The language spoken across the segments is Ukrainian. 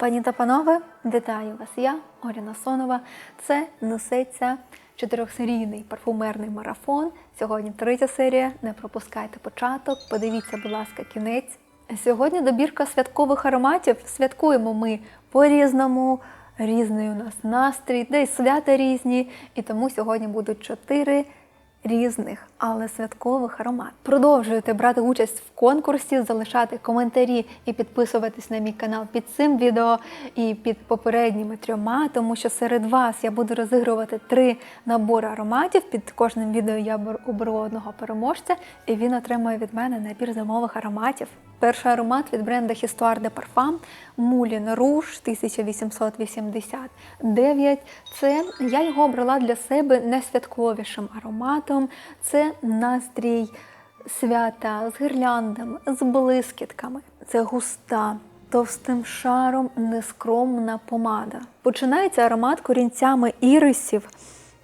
Пані та панове, вітаю вас! Я Оріна Сонова. Це несеться чотирьохсерійний парфумерний марафон. Сьогодні третя серія. Не пропускайте початок. Подивіться, будь ласка, кінець. Сьогодні добірка святкових ароматів. Святкуємо ми по-різному. Різний у нас настрій, де й свята різні. І тому сьогодні будуть чотири різних, але святкових аромат. Продовжуйте брати участь в конкурсі, залишати коментарі і підписуватись на мій канал під цим відео і під попередніми трьома, тому що серед вас я буду розігрувати три набори ароматів. Під кожним відео я бер- оберу одного переможця, і він отримує від мене набір зимових ароматів. Перший аромат від бренду Histoire de Parfum Moulin Rouge 1889. Це я його обрала для себе найсвятковішим ароматом. Це настрій свята з гірляндами, з блискітками. Це густа. Товстим шаром нескромна помада. Починається аромат корінцями ірисів,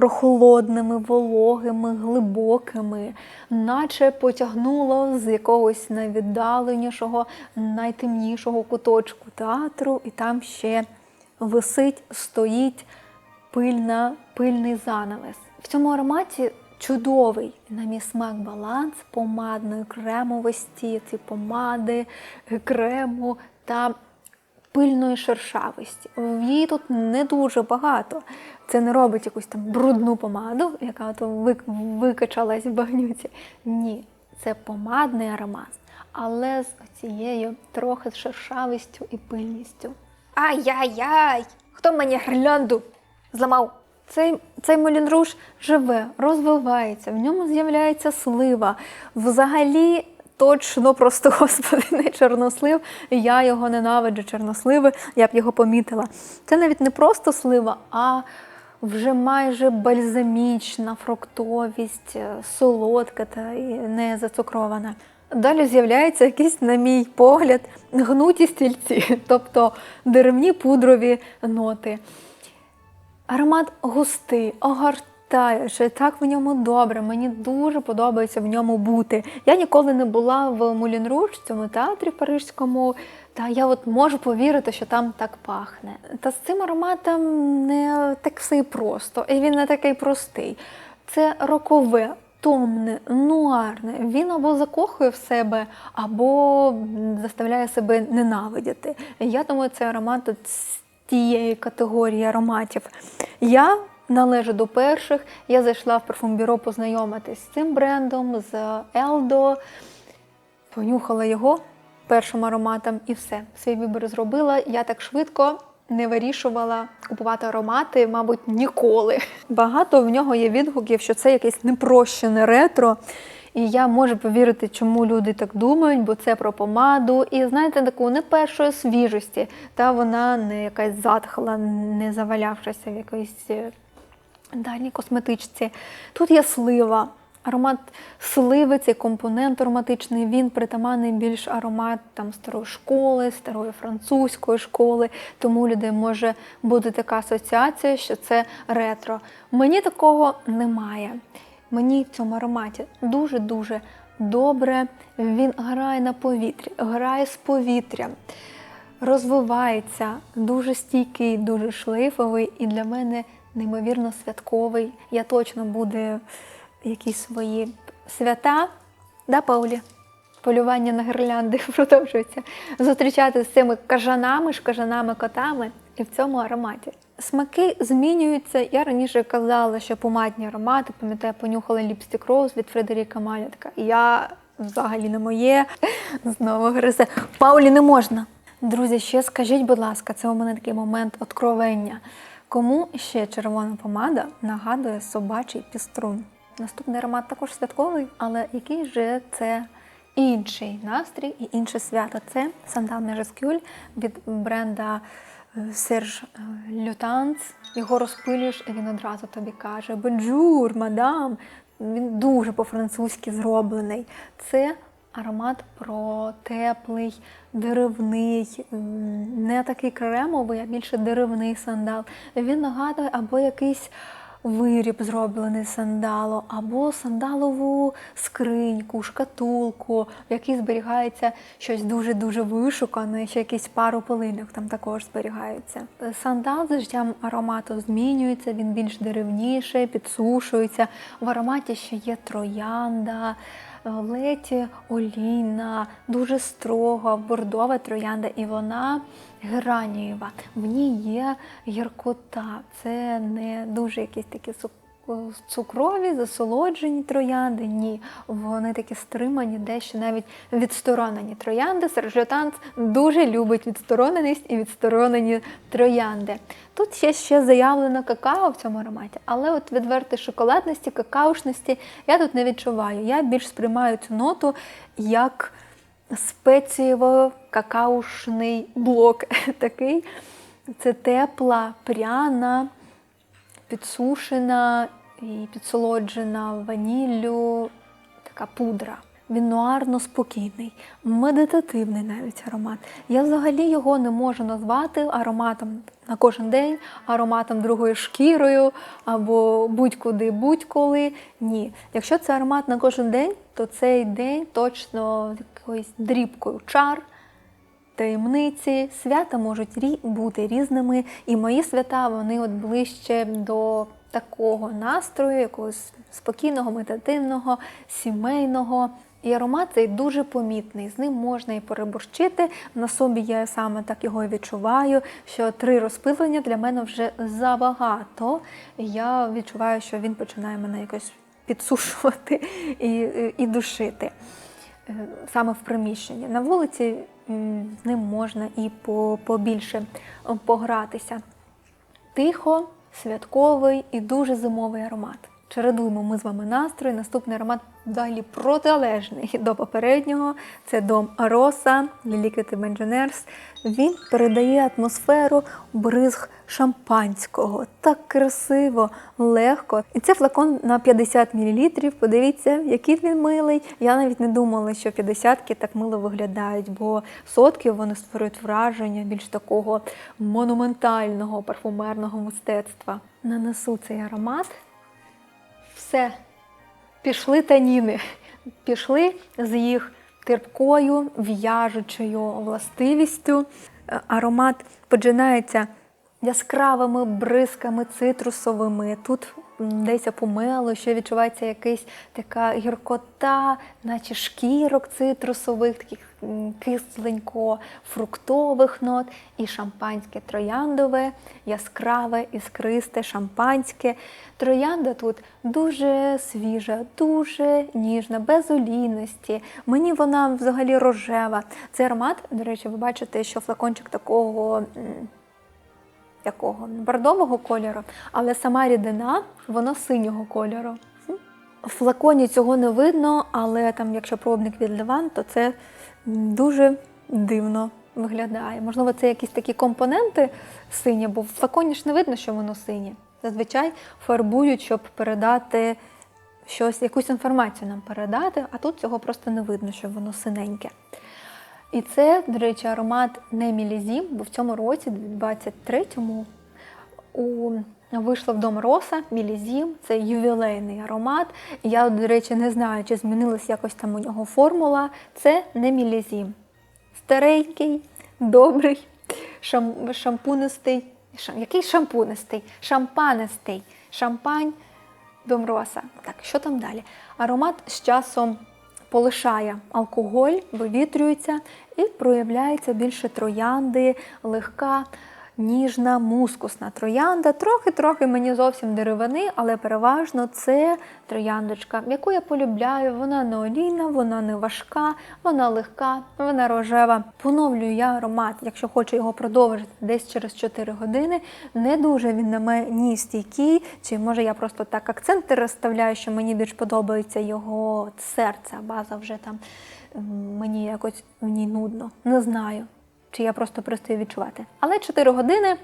прохолодними, вологими, глибокими, наче потягнуло з якогось найвіддаленішого, найтемнішого куточку театру, і там ще висить, стоїть пильна, пильний занавес. В цьому ароматі чудовий, на мій смак, баланс помадної кремовості, ці помади, крему та пильної шершавості. Її тут не дуже багато. Це не робить якусь там брудну помаду, яка от викачалась в багнюці. Ні, це помадний аромат, але з цією трохи шершавістю і пильністю. Ай-яй-яй! Хто мені гірлянду зламав? Цей, цей Молін Руж живе, розвивається, в ньому з'являється слива. Взагалі, точно просто господи, не чорнослив. Я його ненавиджу, чорносливи, я б його помітила. Це навіть не просто слива, а вже майже бальзамічна фруктовість, е, солодка та не зацукрована. Далі з'являється якийсь, на мій погляд, гнуті стільці, тобто деревні пудрові ноти. Аромат густий, огортаючий, так в ньому добре. Мені дуже подобається в ньому бути. Я ніколи не була в Мулін Руж, цьому театрі парижському. Та я от можу повірити, що там так пахне. Та з цим ароматом не так все і просто, і він не такий простий. Це рокове, томне, нуарне. Він або закохує в себе, або заставляє себе ненавидіти. Я думаю, цей аромат з тієї категорії ароматів. Я належу до перших. Я зайшла в парфумбюро познайомитись з цим брендом, з Елдо, понюхала його першим ароматом і все. Свій вибір зробила. Я так швидко не вирішувала купувати аромати, мабуть, ніколи. Багато в нього є відгуків, що це якесь непрощене ретро. І я можу повірити, чому люди так думають, бо це про помаду. І знаєте, таку не першої свіжості, та вона не якась затхла, не завалявшася в якоїсь дальній косметичці. Тут є слива. Аромат сливи, цей компонент ароматичний, він притаманний більш аромат там, старої школи, старої французької школи. Тому людей може бути така асоціація, що це ретро. Мені такого немає. Мені в цьому ароматі дуже-дуже добре. Він грає на повітрі, грає з повітрям, розвивається, дуже стійкий, дуже шлейфовий і для мене неймовірно святковий. Я точно буде якісь свої свята, да, Паулі? Полювання на гірлянди продовжується. Зустрічати з цими кажанами, ж кажанами, котами і в цьому ароматі. Смаки змінюються. Я раніше казала, що помадні аромати, пам'ятаю, понюхала ліпстик Роуз від Фредеріка Маля. Така я взагалі не моє. Знову гризе. Паулі не можна. Друзі, ще скажіть, будь ласка, це у мене такий момент откровення. Кому ще червона помада нагадує собачий піструн? Наступний аромат також святковий, але який же це інший настрій і інше свято? Це сандал Межескюль від бренда е, Серж е, Лютанс. Його розпилюєш, і він одразу тобі каже: Бонжур, мадам. Він дуже по-французьки зроблений. Це аромат про теплий, деревний, не такий кремовий, а більше деревний сандал. Він нагадує або якийсь виріб зроблений з сандалу, або сандалову скриньку, шкатулку, в якій зберігається щось дуже-дуже вишукане, ще якісь пару полинок там також зберігаються. Сандал з життям аромату змінюється, він більш деревніший, підсушується. В ароматі ще є троянда. Е, Ледь олійна, дуже строга, бордова троянда, і вона гранієва. В ній є гіркота. Це не дуже якісь такі цук- цукрові, засолоджені троянди. Ні, вони такі стримані, дещо навіть відсторонені троянди. Сержотанц дуже любить відстороненість і відсторонені троянди. Тут ще ще заявлено какао в цьому ароматі, але от відверти шоколадності, какаушності я тут не відчуваю. Я більш сприймаю цю ноту як спецієво-какаушний блок такий. Це тепла, пряна, підсушена і підсолоджена ваніллю, така пудра. Він нуарно спокійний, медитативний навіть аромат. Я взагалі його не можу назвати ароматом на кожен день, ароматом другою шкірою або будь-куди, будь-коли. Ні. Якщо це аромат на кожен день, то цей день точно якоюсь дрібкою чар, таємниці. Свята можуть бути різними, і мої свята вони от ближче до такого настрою, якогось спокійного, медитативного, сімейного. І аромат цей дуже помітний. З ним можна і переборщити. На собі я саме так його відчуваю, що три розпилення для мене вже забагато. Я відчуваю, що він починає мене якось підсушувати і, і душити е, саме в приміщенні. На вулиці з ним можна і по- побільше погратися. Тихо, святковий і дуже зимовий аромат. Чередуємо ми з вами настрої. Наступний аромат далі протилежний до попереднього. Це дом Роса Liquid Imagineers. Він передає атмосферу бризг шампанського. Так красиво, легко. І це флакон на 50 мл. Подивіться, який він милий. Я навіть не думала, що 50-ки так мило виглядають, бо сотки вони створюють враження більш такого монументального парфумерного мистецтва. Нанесу цей аромат. Все, пішли таніни, пішли з їх терпкою, в'яжучою властивістю. Е, Аромат починається яскравими бризками цитрусовими. Тут десь помело, ще відчувається якась така гіркота, наче шкірок цитрусових, таких кисленько, фруктових нот, і шампанське трояндове, яскраве, іскристе, шампанське. Троянда тут дуже свіжа, дуже ніжна, без олійності. Мені вона взагалі рожева. Цей аромат, до речі, ви бачите, що флакончик такого. Якого бордового кольору, але сама рідина воно синього кольору. В флаконі цього не видно, але там, якщо пробник від Леван, то це дуже дивно виглядає. Можливо, це якісь такі компоненти сині, бо в флаконі ж не видно, що воно синє. Зазвичай фарбують, щоб передати щось, якусь інформацію нам передати, а тут цього просто не видно, що воно синеньке. І це, до речі, аромат не Мілізім, бо в цьому році, 23-му, у вийшло в дом Роса Мілізім, це ювілейний аромат. Я, до речі, не знаю, чи змінилась якось там у нього формула. Це не Мілізім. Старенький, добрий, шам, шампунистий. Шам, який шампунистий? Шампанистий. Шампань Дом Роса. Так, що там далі? Аромат з часом полишає алкоголь, вивітрюється і проявляється більше троянди, легка, ніжна, мускусна троянда. Трохи-трохи мені зовсім деревини, але переважно це трояндочка, яку я полюбляю. Вона не олійна, вона не важка, вона легка, вона рожева. Поновлюю я аромат, якщо хочу його продовжити десь через 4 години. Не дуже він на мені стійкий, чи може я просто так акценти розставляю, що мені більш подобається його серце, база вже там мені якось в ній нудно. Не знаю чи я просто перестаю відчувати. Але 4 години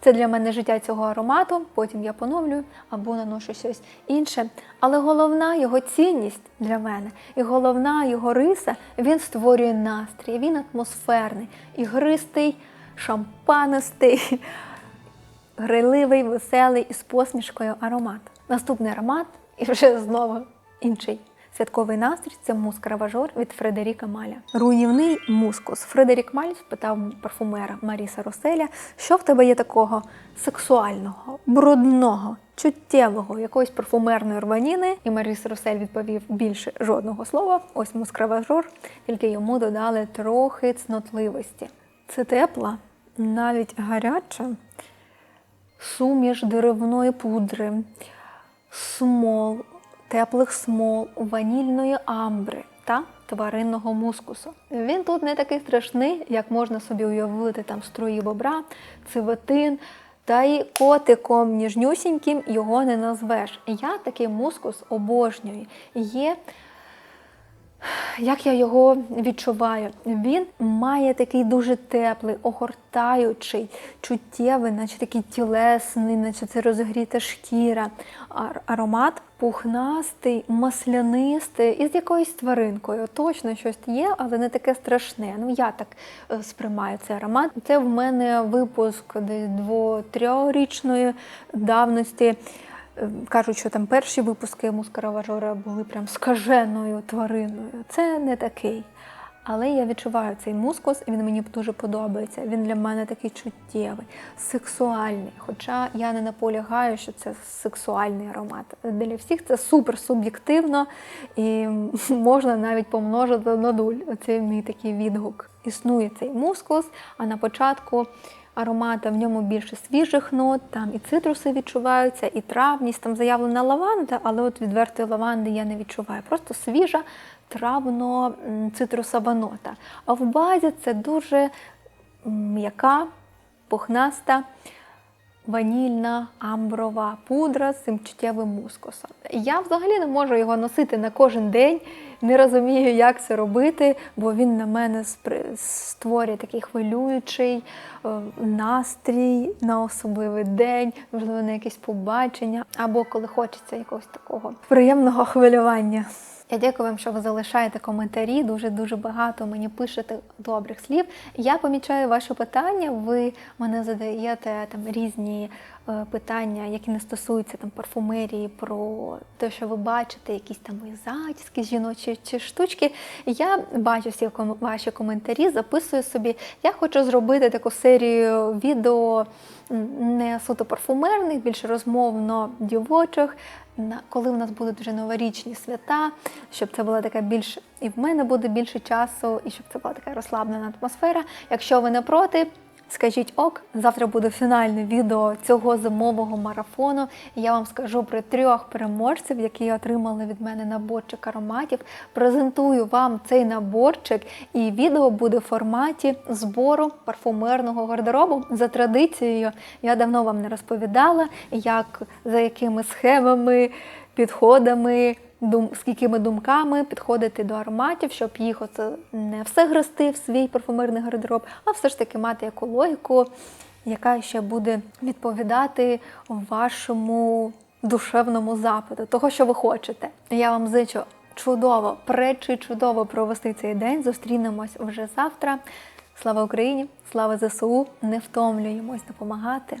це для мене життя цього аромату, потім я поновлюю або наношу щось інше. Але головна його цінність для мене, і головна його риса, він створює настрій, він атмосферний, ігристий, шампанистий, грайливий, веселий і з посмішкою аромат. Наступний аромат, і вже знову інший. Святковий настрій це мускраважор від Фредеріка Маля. Руйнівний мускус. Фредерік Маль спитав парфумера Маріса Роселя, що в тебе є такого сексуального, брудного, чуттєвого, якоїсь парфумерної рваніни. І Маріс Росель відповів більше жодного слова. Ось мускраважор, тільки йому додали трохи цнотливості. Це тепла, навіть гаряча суміш деревної пудри, смол, теплих смол, ванільної амбри та тваринного мускусу. Він тут не такий страшний, як можна собі уявити там струї бобра, цивотин. Та й котиком ніжнюсіньким його не назвеш. Я такий мускус обожнюю. Є як я його відчуваю? Він має такий дуже теплий, огортаючий, чуттєвий, наче такий тілесний, наче це розгріта шкіра. Аромат пухнастий, маслянистий і з якоюсь тваринкою. Точно щось є, але не таке страшне. Ну я так е, сприймаю цей аромат. Це в мене випуск десь дво-трьохрічної давності. Кажуть, що там перші випуски мускараважора були прям скаженою твариною. Це не такий. Але я відчуваю цей мускус, і він мені дуже подобається. Він для мене такий чуттєвий, сексуальний. Хоча я не наполягаю, що це сексуальний аромат. Для всіх це супер суб'єктивно і можна навіть помножити на нуль. Оце мій такий відгук. Існує цей мускус, а на початку аромата в ньому більше свіжих нот, там і цитруси відчуваються, і травність, там заявлена лаванда, але от відвертої лаванди я не відчуваю. Просто свіжа травно-цитрусова нота. А в базі це дуже м'яка, пухнаста. Ванільна амброва пудра з цим чуттєвим мускусом. Я взагалі не можу його носити на кожен день, не розумію, як це робити, бо він на мене створює такий хвилюючий е, настрій на особливий день, можливо, на якесь побачення, або коли хочеться якогось такого приємного хвилювання. Я дякую вам, що ви залишаєте коментарі. Дуже дуже багато мені пишете добрих слів. Я помічаю ваші питання. Ви мене задаєте там різні питання, які не стосуються там парфумерії, про те, що ви бачите, якісь там мої жіночі чи штучки. Я бачу всі ваші коментарі, записую собі. Я хочу зробити таку серію відео не суто парфумерних, більше розмовно дівочих. Коли в нас будуть вже новорічні свята, щоб це була така більш і в мене буде більше часу, і щоб це була така розслаблена атмосфера. Якщо ви не проти, скажіть ок. Завтра буде фінальне відео цього зимового марафону. Я вам скажу про трьох переможців, які отримали від мене наборчик ароматів. Презентую вам цей наборчик, і відео буде в форматі збору парфумерного гардеробу. За традицією, я давно вам не розповідала, як за якими схемами, підходами. Дум, з якими думками підходити до ароматів, щоб їх оце не все грести в свій парфумерний гардероб, а все ж таки мати яку логіку, яка ще буде відповідати вашому душевному запиту, того, що ви хочете. Я вам зичу чудово, пречі чудово провести цей день. Зустрінемось вже завтра. Слава Україні! Слава ЗСУ! Не втомлюємось допомагати.